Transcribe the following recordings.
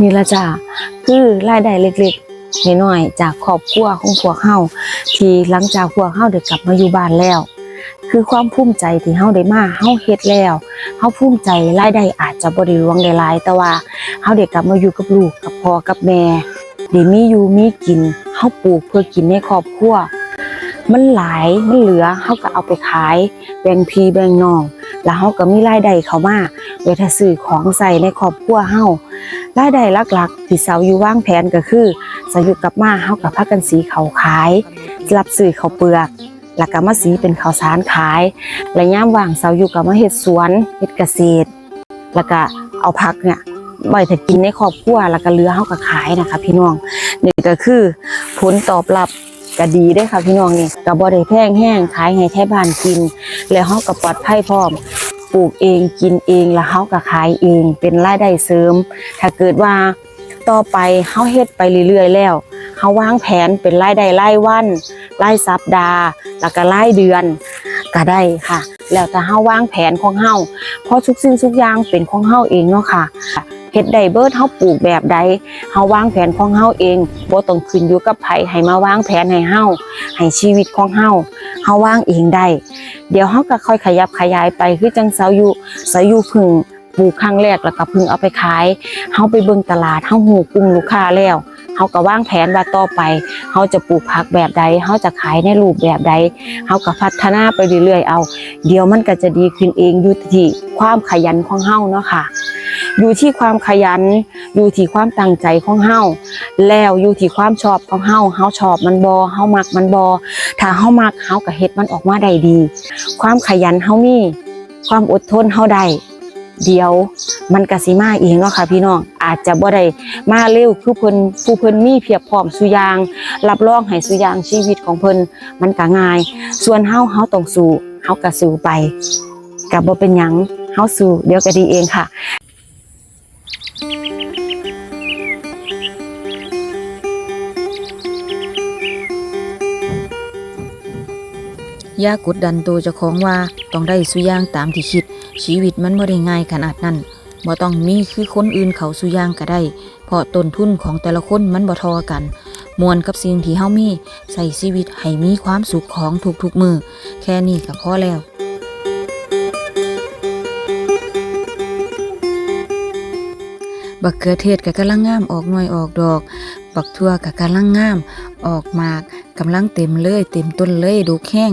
นี่ละจ้าคือรายได้เล็กๆน้อยๆจากครอบครัวของพวกเฮาที่หลังจากพวกเฮาได้กลับมาอยู่บ้านแล้ว คือความภูมิใจที่เฮาได้มาเฮาเฮ็ดแล้วเฮาภูมิใจรายได้อาจจะบ่ได้หลวงได้หลายแต่ว่าเฮาได้กลับมาอยู่กับลูกกับพ่อกับแม่ได้มีอยู่มีกินเฮาปลูกเพื่อกินในครอบครัวมันหลายมันเหลือเฮาก็เอาไปขาย แบ่งพี่แบ่งน้อง แล้วเฮาก็มีรายได้เข้ามาโดยถ้าซื้อของใส่ในครอบครัวเฮารายได้หลักๆที่เสาอยู่วางแผนก็คือสาอยู่กลับมาเฮากับพากันสีเขาขาย รับซื้อเขาเปลือกแล้วก็มาสีเป็นข้าวสารขาย และย่ามว่างเสาอยู่กับมาเฮ็ดสวนเฮ็ดเกษตร แล้วก็เอาผักเนี่ยไว้ถ้ากินในครอบครัวแล้วก็เลือเฮาก็ขายนะคะ พี่น้องนี่ก็คือผลตอบรับก็ดีเด้ค่ะพี่น้องนี่ก็บ่ได้แพงแห้งขายให้แท้บ้านกิน แล้วเฮาก็ปลอดภัยพร้อม ปลูกเองกินเองแล้วเฮาก็ขายเองเป็นรายได้เสริม ถ้าเกิดว่าต่อไปเฮาเฮ็ดไปเรื่อยๆแล้วเฮาวางแผนเป็นรายได้รายวันรายสัปดาห์ แล้วก็รายเดือนก็ได้ค่ะ แล้วแต่เฮาวางแผนของเฮาเพราะทุกสิ่งทุกอย่างเป็นของเฮาเองเนาะค่ะ เฮ็ดได้เบิดเฮาปลูกแบบใดเฮาวางแผนของเฮาเองบ่ต้องขึ้นอยู่กับไผให้มาวางแผนให้เฮาให้ชีวิตของเฮาเฮาวางเองได้ เดี๋ยวเฮาก็ค่อยขยับขยายไปคือจังเสาอยู่เสาอยู่พึ่งปลูกครั้งแรกแล้วก็พึ่งเอาไปขายเฮาไปเบิ่งตลาดเฮาหูกลุ่มลูกค้าแล้วเฮาก็วางแผนว่าต่อไปเฮาจะปลูกผักแบบใดเฮาจะขายในรูปแบบใดเฮาก็พัฒนาไปเรื่อยๆเอา เดี๋ยวมันก็จะดีขึ้นเองอยู่ที่ความขยันของเฮาเนาะค่ะ อยู่ที่ความขยัน อยู่ที่ความตั้งใจของเฮาแล้วอยู่ที่ความชอบของเฮาเฮาชอบมันบ่เฮามักมันบ่ถ้าเฮามักเฮาก็เฮ็ดมันออกมาได้ดี ความขยันเฮามีความอดทนเฮาได้เดียวมันก็สิมาเองเนาะค่ะพี่น้องอาจจะบ่ได้มาเร็วคือเพิ่นผู้เพิ่นมีเพียบพร้อมสุอยาง รับรองให้สุอยางชีวิตของเพิ่นมันก็ง่าย ส่วนเฮาเฮาต้องสู้เฮาก็สู้ไปก็บ่เป็นหยังเฮาสู้เดี๋ยวก็ดีเองค่ะ อย่ากดดันตัวเจ้าของว่าต้องได้สุอย่างตามที่คิด ชีวิตมันบ่ได้ง่ายขนาดนั้นบ่ต้องมีคือคนอื่นเขาสุอย่างก็ได้ เพราะต้นทุนของแต่ละคนมันบ่ทอกัน มวนกับสิ่งที่เฮามีใส่ชีวิตให้มีความสุขของทุกๆมือ แค่นี้ก็พอแล้วบักเขือเทศก็กำลังงามออกหน่วยออกดอก บักทั่วก็กำลังงาม ออกหมากกำลังเต็มเลย เต็มต้นเลยดูแข้ง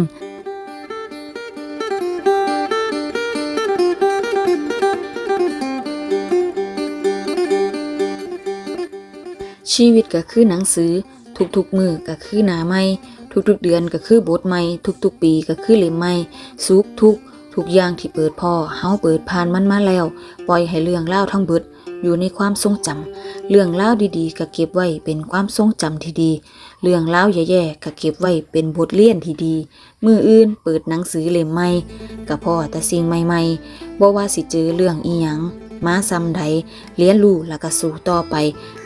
ชีวิตก็คือหนังสือ ทุกๆมือก็คือหนาใหม่ทุกๆเดือนก็คือบทใหม่ทุกๆปีก็คือเล่มใหม่สุขทุกทุกอย่างที่เปิดพอเฮาเปิดผ่านมันมาแล้ว ปล่อยให้เรื่องเล่าทั้งเบิดอยู่ในความทรงจำเรื่องเล่าดีๆก็เก็บไว้เป็นความทรงจำที่ดี เรื่องเล่าแย่ๆก็เก็บไว้เป็นบทเรียนที่ดี มืออื่นเปิดหนังสือเล่มใหม่ก็พอแต่สิ่งใหม่ๆบ่ว่าสิเจอเรื่องอีหยัง มาซ้ำใดเรียนรู้แล้วก็สู้ต่อไป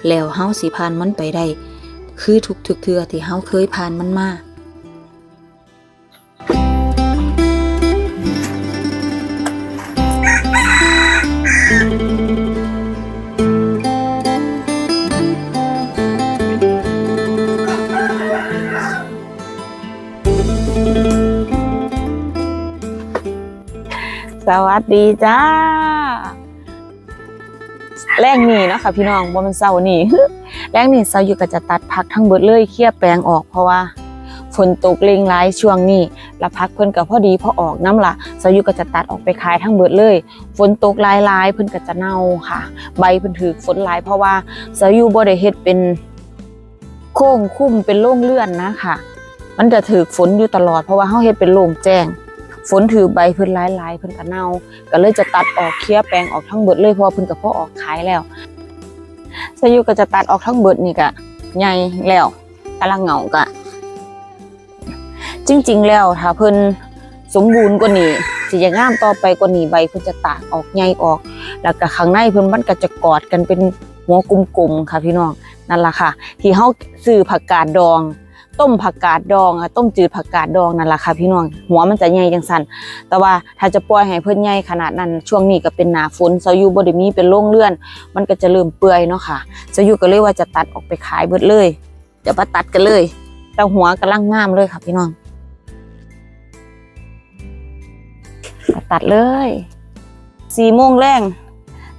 แล้วเฮาสิผ่านมันไปได้ คือทุกๆเทื่อที่เฮาเคยผ่านมันมาสวัสดีจ้า แรงนี่เนาะค่ะพี่น้องบ่แมันเศร้านี่แรงนี่เศร้าอยู่ก็จะตัดพักทั้งเบิดเลยเคลียแปลงออกเพราะว่าฝนตกเล็งหลายช่วงนี้แล้วพักเพิ่นก็พอดีพอออกน้ำละเศร้าอยู่ก็จะตัดออกไปขายทั้งเบิดเลย ฝนตกหลายๆเพิ่นก็จะเน่าค่ะ ใบเพิ่นถือฝนหลายเพราะว่าเศร้าอยู่บ่ได้เฮ็ดเป็นโค้งคุ้มเป็นโล่งเลื่อนนะค่ะ มันจะถือฝนอยู่ตลอดเพราะว่าเฮาเฮ็ดเป็นโล่งแจ้ง ฝนถือใบเพิ่นหลายๆเพิ่นก็เน่าก็เลยจะตัดออกเคลียแปลงออกทั้งเบิดเลยเพราะเพิ่นก็พอออกขายแล้วสายุก็จะตัดออกทั้งเบิดนี่ก็ใหญ่แล้วกำลังเหงาก็จริง ๆ แล้วถ้าเพิ่นสมบูรณ์กว่านี้สิจะงามต่อไปกว่านี้ใบเพิ่นจะตากออกใหญ่ออก แล้วก็ข้างในเพิ่นมันก็จะกอดกันเป็นหัวกลมๆค่ะพี่น้องนั่นล่ะค่ะ ที่เฮาซื้อผักกาดดอง ต้มผักกาดดองอะต้มจืดผักกาดดองนั่นแหละค่ะพี่น้องหัวมันจะใหญ่จังสันแต่ว่าถ้าจะปล่อยให้เพิ่นใหญ่ขนาดนั้น ช่วงนี้ก็เป็นหนาฝนซายูบ่ได้มีเป็นโรงเรือน มันก็จะเริ่มเปื่อยเนาะค่ะซายูก็เลยว่าจะตัดออกไปขายเบิดเลยจะมาตัดกันเลยแต่หัวกำลังงามเลยค่ะพี่น้องตัดเลยสี่โมงแรง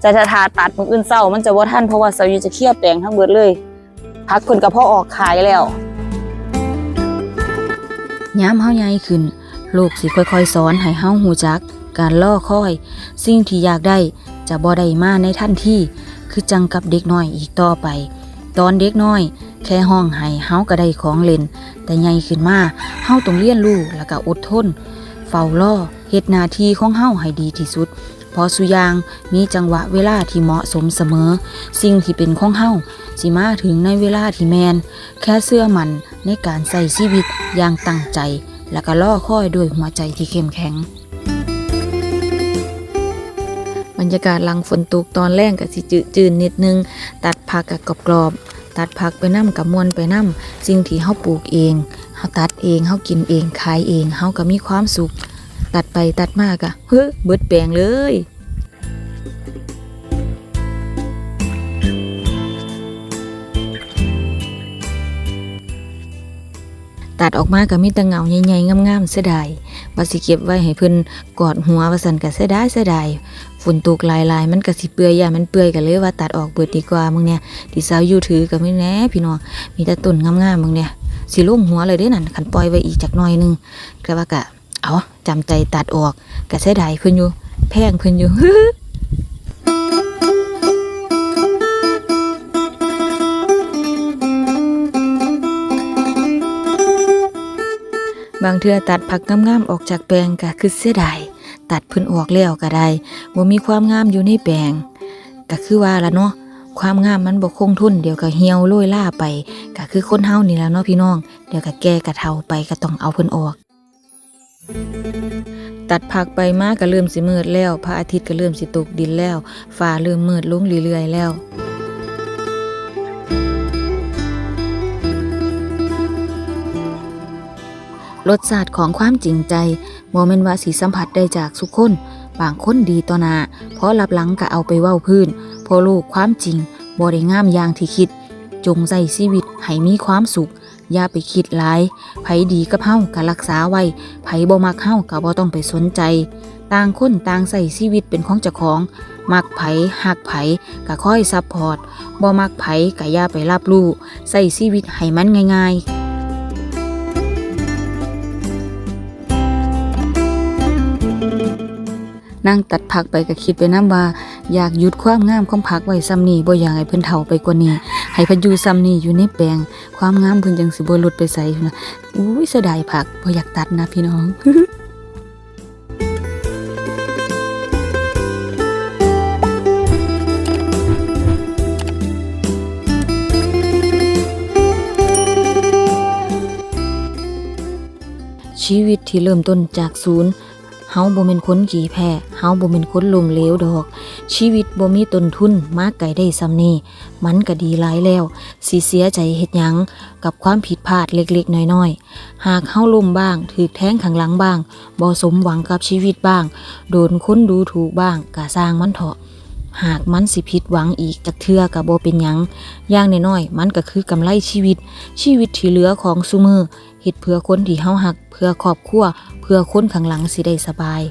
จะจะทาตัดมืออื่นเช้ามันจะบ่าทันเพราะว่าซายูจะเคลียร์แปลงทั้งเบิดเลยพักเพิ่นก็พอออกขายแล้ว ย้ำเฮาใหญ่ขึ้น ลูกสิค่อยๆสอนให้เฮาหูจัก การล่อคอย สิ่งที่อยากได้จะบ่ได้มาในทันทีคือจังกับเด็กน้อยอีกต่อไป ตอนเด็กน้อย แค่ห้องให้เฮาก็ได้ของเล่น แต่ใหญ่ขึ้นมาเฮาต้องเรียนรู้แล้วก็อดทน เฝ้าล่อเฮ็ดหน้าที่ของเฮาให้ดีที่สุด พอสุยางมีจังหวะเวลาที่เหมาะสมเสมอ สิ่งที่เป็นของเฮาสิมาถึงในเวลาที่แมน แค่เสื้อมันในการใส่ชีวิตอย่างตั้งใจ และก็ล่อค่อยด้วยหัวใจที่เข้มแข็ง บรรยากาศหลังฝนตกตอนแรกกับสิจืดจืนนิดนึง ตัดผักกับกรอบตัดผักไปน้ำกับมวนไปน้ำสิ่งที่เฮาปลูกเองเฮาตัดเองเฮากินเองขายเองเฮาก็มีความสุข ตัดไปตัดมากอะเฮ้ยเบิดแปลงเลยตัดออกมาก็มีแต่เงาใหญ่ๆงามๆเสียดายว่าสิเก็บไว้ให้เพิ่นกอดหัวว่าซั่นก็เสียดายเสียดายฝนตกลายๆ มันก็สิเปื่อยอย่ามันเปื่อยก็เลยว่าตัดออกเบิดดีกว่ามึงเนี่ยที่สาวอยู่ถือก็ไม่แน่พี่น้องมีแต่ต้นงามๆมึงเนี่ยสิลงหัวเลยเด้นั่นคันปล่อยไว้อีกจักหน่อยนึงก็ว่าก็ เอาจำใจตัดออกก็เสียดายเพิ่นอยู่ แพงเพิ่นอยู่บางเทือตัดผักงามๆออกจากแปลงก็คือเสียดายตัดพิ่นออกแล้วก็ได้บ่มีความงามอยู่ในแปลงก็คือว่าละเนาะความงามมันบ่คงทุนเดี๋ยวก็เหี่ยวโรยล่าไปก็คือคนเฮานี่แหละเนาะพี่น้อง เดี๋ยวก็แก่ก็เฒ่าไปก็ต้องเอาเพิ่นออก ตัดผักไปมากก็เริ่มสิมืดแล้ว พระอาทิตย์ก็เริ่มสิตกดินแล้วฟ้าเริ่มมืดลงเรื่อยๆแล้วรสชาติของความจริงใจโมเมนว่าสีสัมผัสได้จากสุกคน บางคนดีต่อหนาเพราะรับหลังก็เอาไปเว้าพื้นพราะลูกความจริงบ่ได้งามอย่างที่คิด จงใส่ชีวิตให้มีความสุข อย่าไปคิดหลายไผดีกับเฮาก็รักษาไว้ไผบ่มักเฮาก็บ่ต้องไปสนใจ ต่างคนต่างใส่ชีวิตเป็นของเจ้าของ มักไผหักไผก็ค่อยซัพพอร์ตบ่มักไผก็อย่าไปรับรู้ใส่ชีวิตให้มันง่ายๆนั่งตัดผักไปก็คิดไปน้ำว่า อยากหยุดความงามของผักไว้ซ้ำนี้บ่อยากให้เพิ่นเฒ่าไปกว่านี้ ให้พิ่นอยู่ซ้ำนี้อยู่ในแปลง ความงามเพิ่นจังสิบ่หลุดไปไสนะอุ้ยเสียดายผักบ่อยากตัดนะพี่น้องชีวิตที่เริ่มต้นจากศูนย์ เฮาบ่แม่นคนขี้แพ้เฮาบ่แม่นคนลมเหลวดอก ชีวิตบ่มีต้นทุนมากไกลได้ซำนี่มันก็ดีหลายแล้วสิเสียใจเฮ็ดหยังกับความผิดพลาดเล็กๆน้อยๆ หากเฮาล้มบ้างถูกแทงข้างหลังบ้างบ่สมหวังกับชีวิตบ้าง โดนคนดูถูกบ้างก็สร้างมันเถาะ หากมันสิผิดหวังอีกจักเทือกับ่เป็นยังอย่างน้อยๆมันก็คือกำไรชีวิต ชีวิตที่เหลือของซูมือเฮ็ดเพื่อคนที่เฮาหัก เพื่อครอบครัว เพื่อคนข้างหลังสิได้สบาย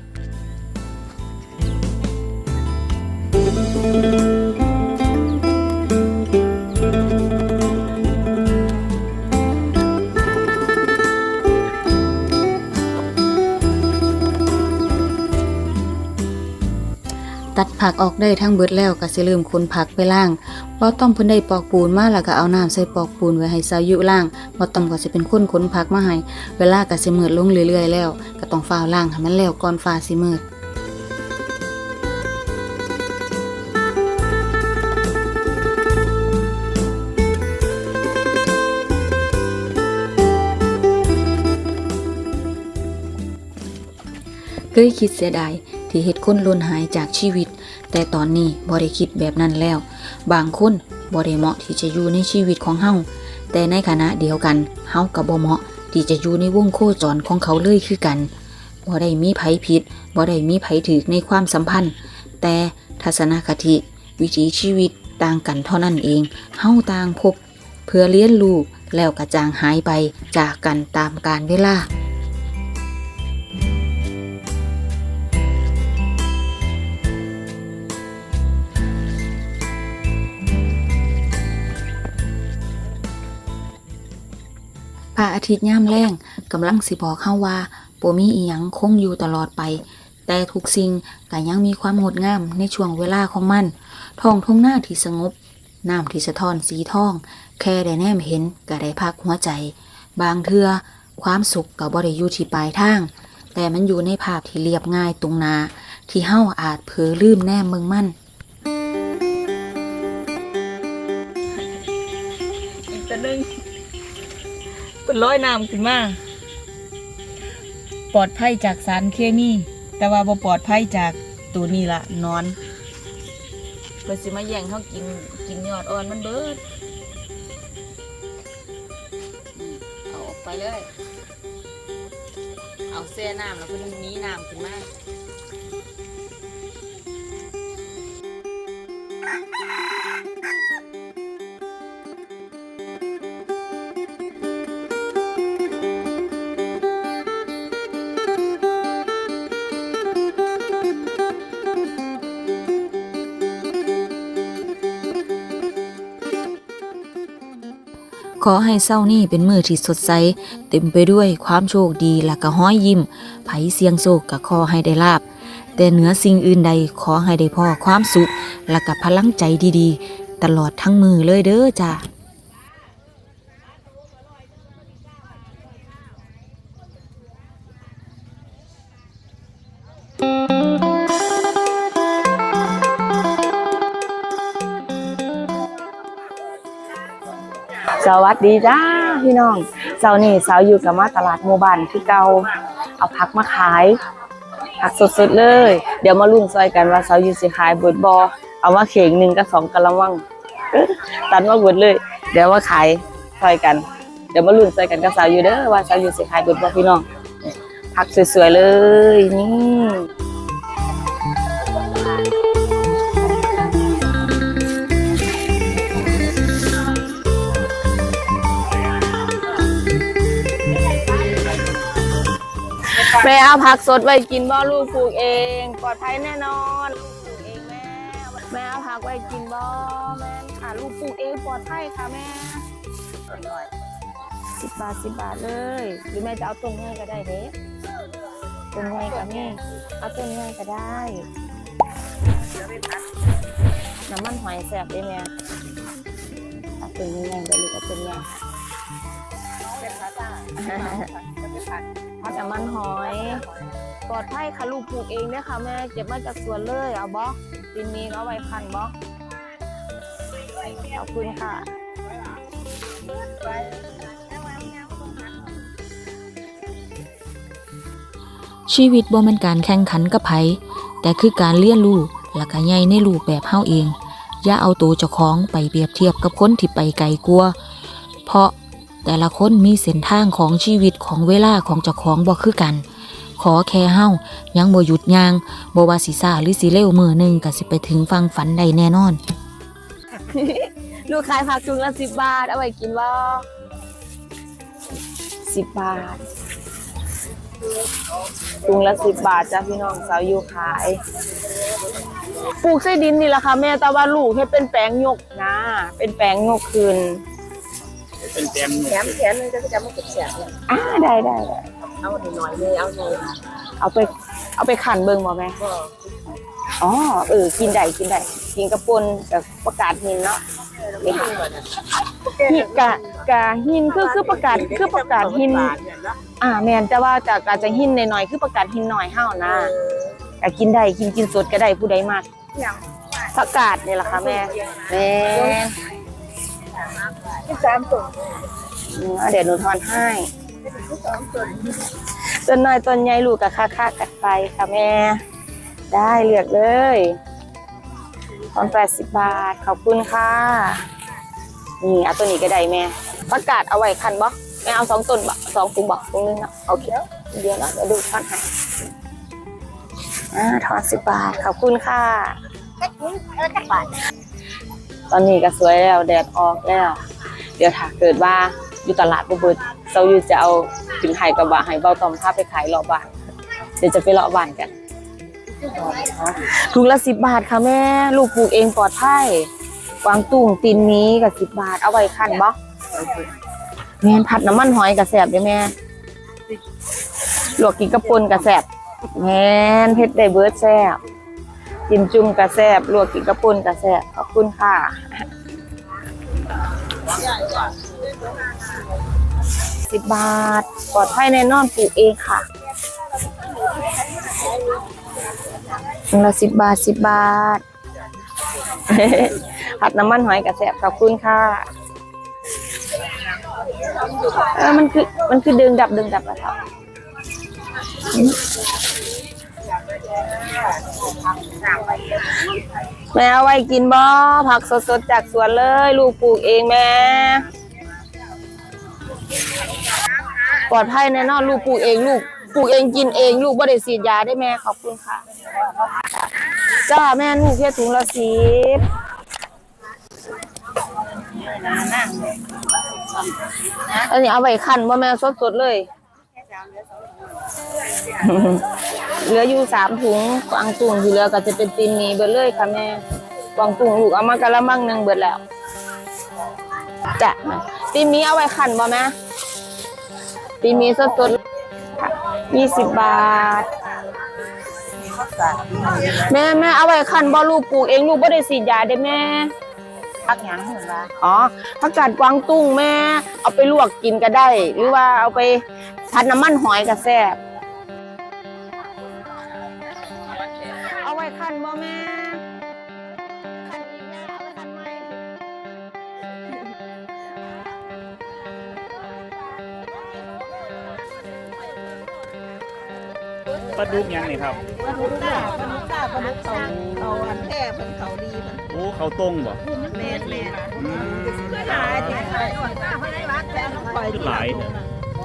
ตัดผักออกได้ทั้งเบิดแล้วก็สิลืมคนผักไปล่างบ่ต้อมเพิ่นได้ปอกปูนมาแล้วก็เอาน้ำใส่ปอกปูนไว้ให้สาวยุล่างบ่ต้อมก็สิเป็นคนขนผักมาให้เวลาก็สิมืดลงเรื่อยๆแล้ว ก็ต้องฟ้าวล่างให้มันแล้วก่อนฟ้าสิมืดเคยคิดเสียดาย ที่เฮ็ดคนล่นหายจากชีวิต แต่ตอนนี้บ่ได้คิดแบบนั้นแล้ว บางคนบ่ได้เหมาะที่จะอยู่ในชีวิตของเฮาแต่ในขณะเดียวกันเฮากับบ่เหมาะที่จะอยู่ในวงโคจรของเขาเลยคือกันบ่ได้มีไผผิดบ่ได้มีไผถือในความสัมพันธ์ แต่ทัศนคติ วิถีชีวิตต่างกันเท่านั้นเองเฮาต่างพบ เพื่อเลี้ยนลูกแล้วกระจางหายไปจากกันตามกาลเวลา พระอาทิตย์ย่ามแรงกำลังสิบอกเฮาว่าบ่มีอีหยังคงอยู่ตลอดไป แต่ทุกสิ่งก็ยังมีความงดงามในช่วงเวลาของมันท้องทุ่งหน้าที่สงบน้ำที่สะท้อนสีทอง แค่ได้แนมเห็นก็ได้พักหัวใจ บางเทื่อความสุขก็บ่ได้อยู่ที่ปลายทาง แต่มันอยู่ในภาพที่เรียบง่ายตรงนาที่เฮาอาจเผลอลืมแนมเมืองมั่นอีกตัวหนึง เป็นร้อยน้ำขึ้นมาปลอดภัยจากสารเคมี แต่ว่าบ่ปลอดภัยจากตัวนี้ละนอนเพื่อสิมาแย่งเขากินกินยอดอ่อนมันเบิดเอาออกไปเลย เอาเส้น้ำแล้วก็นี้น้ำขึ้นมา ขอให้เศร้านี่เป็นมือที่สดใส เต็มไปด้วยความโชคดีและก็ห้อยยิ้มไผเสียงโศกก็ขอให้ได้ลาบ แต่เหนือสิ่งอื่นใดขอให้ได้พ่อความสุข และก็พลังใจดีๆ ตลอดทั้งมือเลยเด้อจ้า สวัสดีจ้าพี่น้องเสาร์นี้สาวอยู่กับมาตลาดหมู่บ้านที่เก่าเอาผักมาขาย ผักสดๆเลย เดี๋ยวมาลุ้นซอยกันว่าสาวอยู่สิขายเบิดบอเอามาเข่งหนึ่งกับสองกะละมังตันมาเบิดเลย เดี๋ยวมาขายซอยกัน เดี๋ยวมาลุ้นซอยกันกับสาวอยู่เด้อว่าสาวอยู่สิขายเบิดบอพี่น้องผักสวยๆเลยนี่ แม่เอาผักสดไว้กินบ่ลูกปลูกเอง ปลอดภัยแน่นอนลูกปลูกเองแม่แม่เอาผักไว้กินบ่แม่ค่ะลูกปลูกเองปลอดภัยค่ะแม่สิบบาทสิบบาทเลย หรือแม่จะเอาต้นง่ายก็ได้เด้ต้นง่ายกับแม่เอาต้นง่ายก็ได้น้ำมันหอยแสบได้แม่เอาต้นง่ายๆไปลูกเอาต้นง่า ยพัดน้ำมันหอย ปลอดภัยค่ะลูกปลูกเองเนี่ยค่ะแม่เก็บมาจากสวนเลยเอาบอดินมีเอาไว้พันบอขอบคุณค่ะ ชีวิตบ่แม่นการแข่งขันกับไผแต่คือการเรียนรู้และก็ใหญ่ในรูปแบบเฮาเอง อย่าเอาตัวเจ้าของไปเปรียบเทียบกับคนที่ไปไกลกว่าเพราะ แต่ละคนมีเส้นทางของชีวิตของเวลาของเจ้าของบ่คือกัน ขอแค่เฮายังบ่หยุดยางบ่ว่าสิซ่าหรือสิเร็วมือหนึงก็สิไปถึงฟังฝันไดแน่นอน ลูกขายผักถุงละสิบบาท เอาไว้กินบ่สิบบาทถุงละสิบบาทจ้าพี่น้องสาวอยู่ขายปลูกไส้ดินนี่แหละค่ะแม่แต่ว่าลูกให้เป็นแปลงยกนะ เป็นแปลงยกคืน เป็นเต็มหแถมแขนหนึงจะจะมาเก็บเสียเนี่ยอ่าได้ได้ได้เอาหน่อยๆเลยเอาเลยเอาไป เอาไปขันเบิ่งบ่แม่ก็อ๋อเออกินได้กินได้กินกระปุนกับประกาศหินเนาะไม่ถึงก่อนนะหิกะกะหินคือคือประกาศคือประกาศหิน อ่าแม่นแต่ว่าจากอาจจะหินหน่อยๆคือประกาศหินหน่อยเฮานะก็กินได้กินกินสดก็ได้ผู้ใดมากประกาศนี่แหละค่ะแม่แม่ ที่สามตุ่มอืมเดี๋ยวหนูทอนให้ต้นน้อยต้นใหญ่ลูกกับค่าค่ากัดไปค่ะแม่ ได้เลือกเลยตอนแปดสิบบาท ขอบคุณค่ะ นี่เอาตัวนี้ก็ได้แม่ประกาศเอาไว้คันบ่แม่เอาสองต้นบ่สองถุงบ่ถุงนึงเนาะโอเคเดี๋ยวนะเดี๋ยวดูทอนให้อ่าทอนสิบบาท ขอบคุณค่ะเออจักบาท ตอนนี้ก็สวยแล้วแดดออกแล้ว เดี๋ยวถ้าเกิดว่าอยู่ตลาดบ่เบิดเซาอยู่จะเอาถึงไห้กระบะให้เบาตอมพาพไปขายรอบบ้านเดี๋ยวจะไปเลาะบ้านกันถุงละสิบบาทค่ะแม่ ลูกปลูกเองปลอดภัยกวางตุ้งตีนนี้กับสิบบาทเอาไว้คันบ่แม่นผัดน้ำมันหอยกับแสบเด้อแม่ลวกกินกระปุนกับแสบแม่นเผ็ดได้เบิร์ดแซ่บ กินจุ่มกับแสบลวกกินกระปุนกับแสบขอบคุณค่ะสิบบาท ปลอดภัยแน่นอนปลูกเองค่ะถุงละสิบบาทสิบบาทผัดน้ำมันหอยกระแสบขอบคุณค่ะเออมันคือมันคือดึงดับดึงดับอะครับ แม่เอาไว้กินบ่ผักสดๆจากสวนเลย ลูกปลูกเองแม่ปลอดภัยแน่นอนลูกปลูกเองลูกปลูกเองกินเองลูกบ่ได้ฉีดยาได้แม่ขอบคุณค่ะจ้าแม่ลูกแค่ถุงละสิบอันนี้เอาไว้คั้นบ่แม่สดๆเลย เหลืออยู่สามถุงกวางตุงที่เหลือก็จะเป็นตีนมีเบิดเลยค่ะแม่กวางตุงลูกเอามากะละมังหนึ่งเบิดแล้วจะตีนมีเอาไว้คั้นบ่แม่ปีมีสดๆยี่สิบบาท แม่แม่เอาไว้คันบ่ลูกปลูกเองลูกบ่ได้ฉีดยาเด้แม่ พักหยังเหมือนว่าอ๋อผักกาดกวางตุ้งแม่ เอาไปลวกกินก็ได้ หรือว่าเอาไปผัดน้ำมันหอยก็แซ่บเอาไว้คันบ่แม่ ปลาดุกยังนี่ครับปลาดุกจ้าปลาดุกจ้าปลาดุกเขาเขาอันแท้เป็นเขาดีมันโอ้เขาตรงบ่แม่นแม่นอืมขายที่ขายก่อนจ้าไม่ได้รักแล้วปล่อยคือหลายเถอะ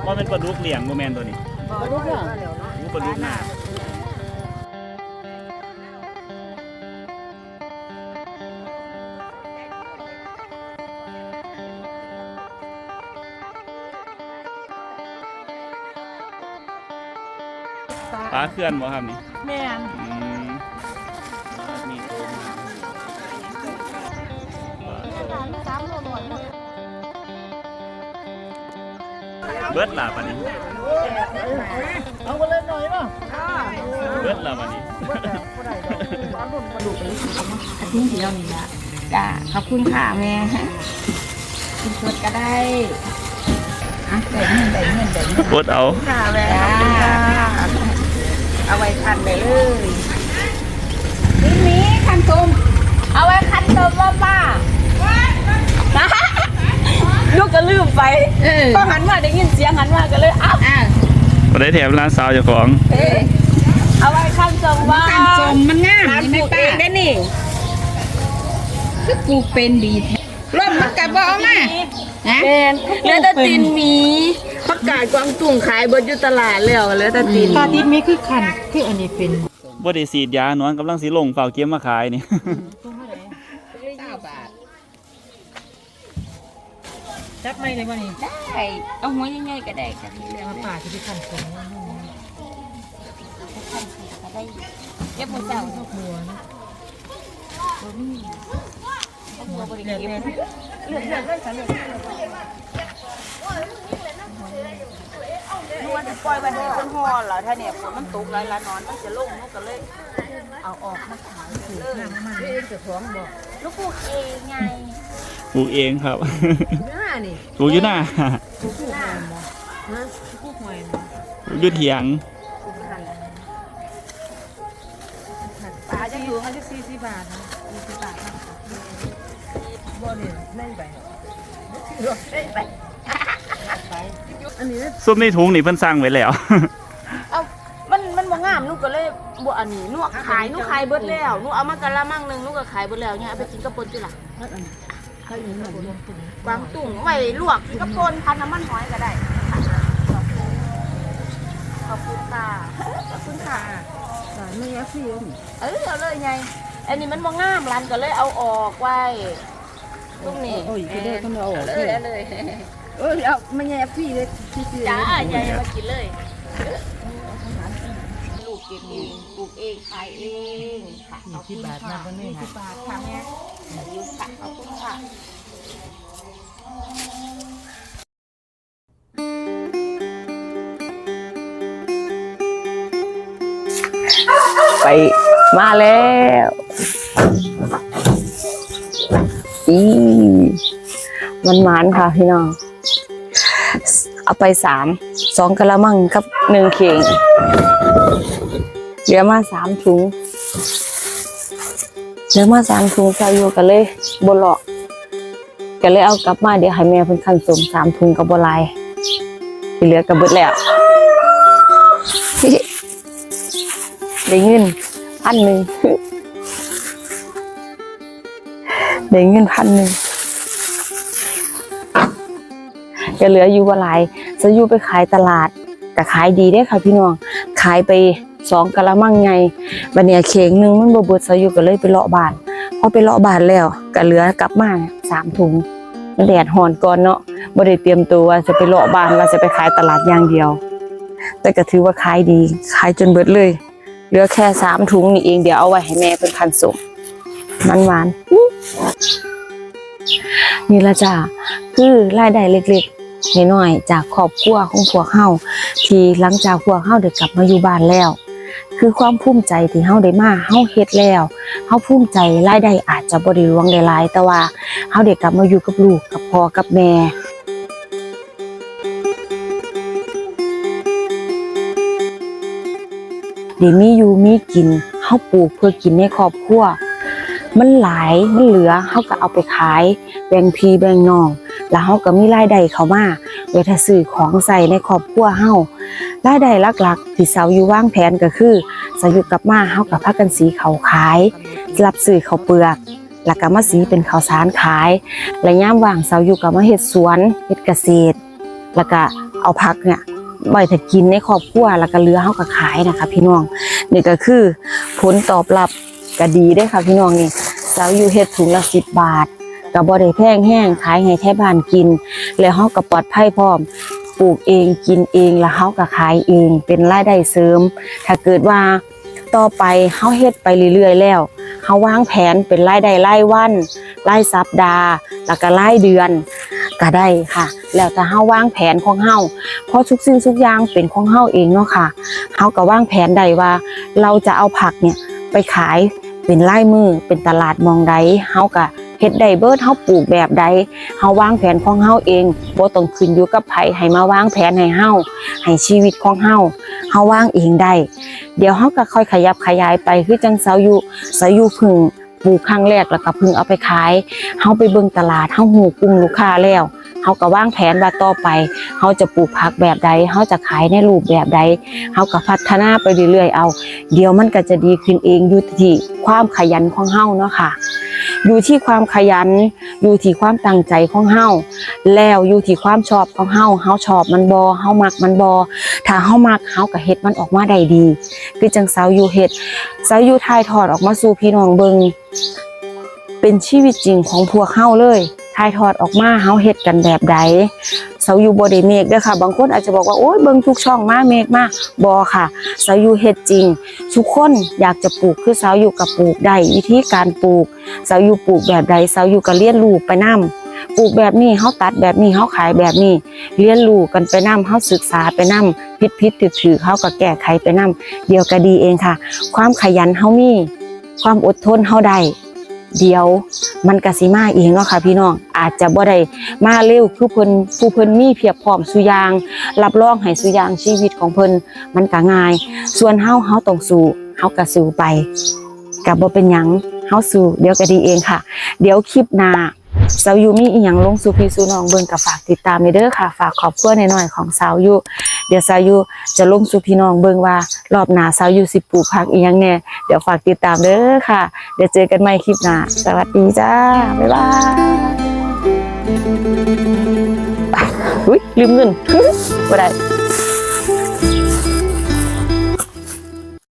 ว่าเป็นปลาดุกเลี้ยงบ่แม่นตัวนี้ปลาดุกเหรอโอ้ปลาดุกหน้า ปลาเคลื่อนบ่ครับนี่แม่นอืมมีโตมาเบิดล่ะปะนี้เอาไปเลยหน่อยเนาะเบิดล่ะปะนี้ทิ้งเดียวนี่ละจ้าขอบคุณค่ะแม่กินสดก็ได้อะได้เงินได้เงินได้เงินบดเอา ค่ะแม่ขอบคุณค่ะ เอาไว้คันได้เลยนี่มีคันต้มเอาไว้คันต้มว่าป้าลูกก็ลืมไปก็หันมาได้ยินเสียงหันมาก็เลยอ้าวบ่ได้แถมร้านสาวเจ้าของเอ้ยเอาไว้คันต้มว่าการชมมันงามร้านนี่ปลูแม่กเอป้างได้นี่คือปลูกเป็นดีแท้ร่มมันกับบ่เอามาฮะแม่นเหลือแต่ตีนหมีผั กกาดกวางตุ้งขายเบดอยู่ตลาดแล้วเหลือแต่ตีนหตามีติดมีคือขันคืออันนี้เป็นบ่ได้ฉีดยานวลกำลังสิลงเฝ้าเก็บมาขายนี่เก้าบาทจับไม่เลยวันนี้ได้เอาหัวใหญ่ๆก็ได้กันเรื่องมาป่าที่ที่ขันคนก็ได้เก็บหมูเจ้าหัวนะหัวบริเลืเก็อกบเลยเลือกเลือกเลือกฉันเลือก นวลปล่อยวันนี้เป็นห่อเหรอถ้าเนี่ยฝนมันตกหลายละนอนมันจะลงนุกก็เลย เอาออกมาขายเลยน้ำมันเองจะท้องบอกลูกปลูกเองไงปลูกเองครับหน้านี่ปลูกอยู่หน้าปลูกหวยนะฮะปลูกหวยนะปลูกอยู่เถียงปลาจะอยู่เขาจะสี่สิบบาทนะสี่สิบบาทนะบ่เนี่ยไม่ไป อันนี้ซุปในถุงนี่เพิ่นสั่งไว้แล้ว เอามันมันบ่งามนุกก็เลยบ่อันนี้นุกขายนุกขายเบิดแล้วนุกเอามากะละมังหนึงนุกก็ขายเบิดแล้วเนี่ยเอาไปกินกับปนจิล่ะกวางตุ่งไว้ลวกกินกับปนพันน้ำมันหอยก็ได้ขอบคุณค่ะขอบคุณค่ะไม่ยาซีเออเอาเลยไงอันนี้มันมองงามรันก็เลยเอาออกไว้ตรงนี้โอ้ยก็ได้ก็เอาออกเลยเอาเลย เออเอาไม่แย่พี่เลยพี่ซื้อจ้าใหญ่มากินเลยลูกเก็บเองปลูกเองขายเองค่ะขอบคุณค่ะยี่สิบบาทค่ะแม่อายุค่ะขอบคุณค่ะไปมาแล้วอีมันหมานค่ะพี่น้อง เอาไปสามสองกะละมังกับหนึ่งเข่งเหลือมาสามถุงเหลือมาสามถุงใส่อยู่กันเลยบนหลอกก็เลยเอากลับมาเดี๋ยวให้แม่เพิ่นคันสมสามถุงกับบลายที่เหลือกับเบิดแล้วได้เงินพันหนึ่งได้เงินพันหนึ่ง จะเหลืออยู่ว่าหลายจะอยู่ไปขายตลาดแต่ขายดีได้ค่ะพี่น้อง ขายไปสองกะละมังไงบันเนียเข่งหนึ่งมันบเบิดซะอยู่ก็เลยไปเลาะบานพอไปเลาะบานแล้วก็เหลือกลับมาสามถุงมันแดดหอนก่อนเนาะบ่ได้เตรียมตัวว่าจะไปเลาะบานว่าจะไปขายตลาดอย่างเดียว แต่ก็ถือว่าขายดีขายจนเบิดเลย เหลือแค่สามถุงนี่เองเดี๋ยวเอาไว้ให้แม่เป็นพันสุกมันหวานนี่ละจ้าคือรายได้เล็ก น้อยๆจากครอบครัวของพวกเฮาที่หลังจากพวกเฮาได้กลับมาอยู่บ้านแล้ว คือความภูมิใจที่เฮาได้มาเฮาเฮ็ดแล้วเฮาภูมิใจรายได้อาจจะบ่ได้หลวงได้หลาย แต่ว่าเฮาได้กลับมาอยู่กับลูกกับพ่อกับแม่เดี๋ยวมีอยู่มีกินเฮาปลูกเพื่อกินในครอบครัว มันหลายมันเหลือเฮาก็เอาไปขาย แบ่งพี่แบ่งน้อง แล้วเฮาก็มีรายได้เข้ามาไว้ถ้าซื้อของใส่ในครอบครัวเฮารายได้หลักๆที่เสาอยู่วางแผนก็คือสายุกับมาเฮากับพากันสีเขาขาย รับซื้อเขาเปลือกแล้วก็มาสีเป็นข้าวสารขาย และยามว่างเสาอยู่กับมาเฮ็ดสวนเฮ็ดเกษตร แล้วก็เอาผักเนี่ยไว้ถ้ากินในครอบครัวแล้วก็เหลือเฮาก็ขายนะคะ พี่น้องนี่ก็คือผลตอบรับก็ดีได้ค่ะพี่น้องนี่เราอยู่เฮ็ดถุงละสิบบาท ก็บ่ได้แพงแห้งขายให้แท้บ้านกิน แล้วเฮาก็ปลอดภัยพร้อมปลูกเองกินเองแล้วเฮาก็ขายเองเป็นรายได้เสริม ถ้าเกิดว่าต่อไปเฮาเฮ็ดไปเรื่อยๆแล้วเฮาวางแผนเป็นรายได้รายวันรายสัปดาห์ แล้วก็รายเดือนก็ได้ค่ะ แล้วแต่เฮาวางแผนของเฮาเพราะทุกสิ่งทุกอย่างเป็นของเฮาเองเนาะค่ะเฮาก็วางแผนใดว่า เราจะเอาผักเนี่ยไปขายเป็นไร่มือเป็นตลาดมองใดเฮาก็ เฮ็ดได้เบิดเฮาปลูกแบบใดเฮาวางแผนของเฮาเองบ่ต้องขึ้นอยู่กับไผให้มาวางแผนให้เฮาให้ชีวิตของเฮาเฮาวางเองได้เดี๋ยวเฮาก็ค่อยขยับขยายไปคือจังเสาอยู่เสาอยู่พึ่งปลูกครั้งแรกแล้วก็พึ่งเอาไปขายเฮาไปเบิ่งตลาดเฮาหูกลุ่มลูกค้าแล้วเฮาก็วางแผนว่าต่อไปเฮาจะปลูกผักแบบใดเฮาจะขายในรูปแบบใดเฮาก็พัฒนาไปเรื่อยๆเอา เดี๋ยวมันก็จะดีขึ้นเองอยู่ที่ความขยันของเฮาเนาะค่ะ อยู่ที่ความขยัน อยู่ที่ความตั้งใจของเฮาแล้วอยู่ที่ความชอบของเฮาเฮาชอบมันบ่เฮามักมันบ่ถ้าเฮามักเฮากับเฮ็ดมันออกมาได้ดี คือจังสาวอยู่เฮ็ดสาวอยู่ทายถอดออกมาสู่พี่น้องเบิงเป็นชีวิตจริงของพวกเฮาเลย ถ่ายทอดออกมาเฮาเฮ็ดกันแบบใดเสาอยู่บ่ได้เมกเด้อค่ะ บางคนอาจจะบอกว่าโอ๊ยเบิ่งทุกช่องมาเมกมาบ่ค่ะเสาอยู่เฮ็ดจริง ทุกคนอยากจะปลูกคือเสาอยู่กับปลูกได้วิธีการปลูกเสาอยู่ปลูกแบบใดเสาอยู่ก็เรียนรู้ไปนํปลูกแบบนี้เฮาตัดแบบนี้เฮาขายแบบนี้เรียนรู้กันไปนํเฮาศึกษาไปนํผิดผิดถือถือเฮาก็แก้ไขไปนํเดียวก็ดีเองค่ะ ความขยันเฮามี ความอดทนเฮาได้ เดี๋ยวมันกะสิมาเองเนาะค่ะพี่น้องอาจจะบ่ได้มาเร็วคือเพิ่นผู้เพิ่นมีเพียบพร้อมสุยาง รับรองให้สุยางชีวิตของเพิ่นมันก็ง่าย ส่วนเฮาเฮาต้องสู้เฮาก็สู้ไปก็บ่เป็นหยังเฮาสู้เดี๋ยวก็ดีเองค่ะ เดี๋ยวคลิปหน้า สาวยูมีอีหยังลงสู่พี่สู่น้องเบิ่งก็ฝากติดตามเด้อค่ะ ฝากขอบคุณหน่อยๆของสาวยูเดี๋ยวสาวยูจะลงสู่พี่น้องเบิ่งว่ารอบหน้าสาวยูสิปลูกผักอีหยังแน่เดี๋ยวฝากติดตามเด้อค่ะ เดี๋ยวเจอกันใหม่คลิปหน้าสวัสดีจ้าบ๊ายบายอุ้ยลืมเงินบ่ได้